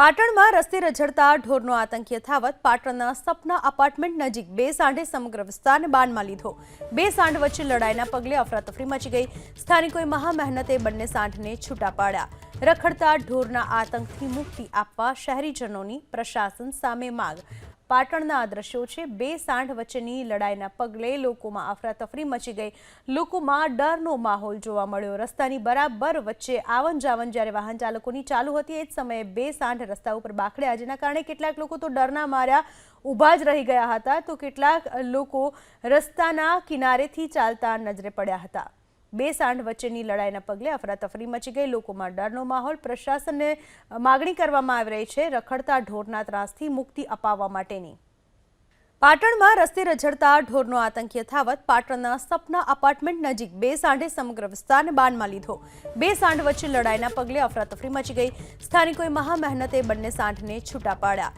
પાટણમાં રસ્તે રઝળતા ઢોરનો આતંક યથાવત પાટણના સપના અપાર્ટમેન્ટ નજીક બે સાંઢે સમગ્ર વિસ્તારને બાનમાં લીધો. બે સાંઢ વચ્ચે લડાઈના પગલે અફરાતફરી મચી ગઈ. સ્થાનિકોએ મહા મહેનતે બંને સાંઢને છૂટા પાડ્યા. રખડતા ઢોરના આતંકથી મુક્તિ આપવા શહેરીજનોની પ્રશાસન સામે માંગ. પાટણના આ દ્રશ્યો છે, બે સાંઢ વચ્ચેની લડાઈના પગલે લોકોમાં અફરાતફરી મચી ગઈ. લોકોમાં ડરનો માહોલ જોવા મળ્યો. રસ્તાની બરાબર વચ્ચે આવન જાવન જ્યારે વાહન ચાલકોની ચાલુ હતી, એ જ સમયે બે સાંઢ રસ્તા ઉપર બાખડ્યા. જેના કારણે કેટલાક લોકો તો ડરના માર્યા, ઊભા જ રહી ગયા હતા. તો કેટલાક લોકો રસ્તાના કિનારેથી ચાલતા નજરે પડ્યા હતા. બે સાંઢ વચ્ચેની લડાઈના પગલે અફરાતફરી મચી ગઈ. લોકોમાં ડરનો માહોલ. પ્રશાસનને માગણી કરવામાં આવી રહી છે. રખડતા ઢોરના ત્રાસથી મુક્તિ અપાવવા માટેની. પાટણમાં રસ્તે રઝળતા ઢોરનો આતંક યથાવત. પાટણના સપના અપાર્ટમેન્ટ નજીક બે સાંઢે સમગ્ર વિસ્તારને બાનમાં લીધો. બે સાંઢ વચ્ચે લડાઈના પગલે અફરાતફરી મચી ગઈ. સ્થાનિકોએ મહા મહેનતે બંને સાંઢને છૂટા પાડ્યા.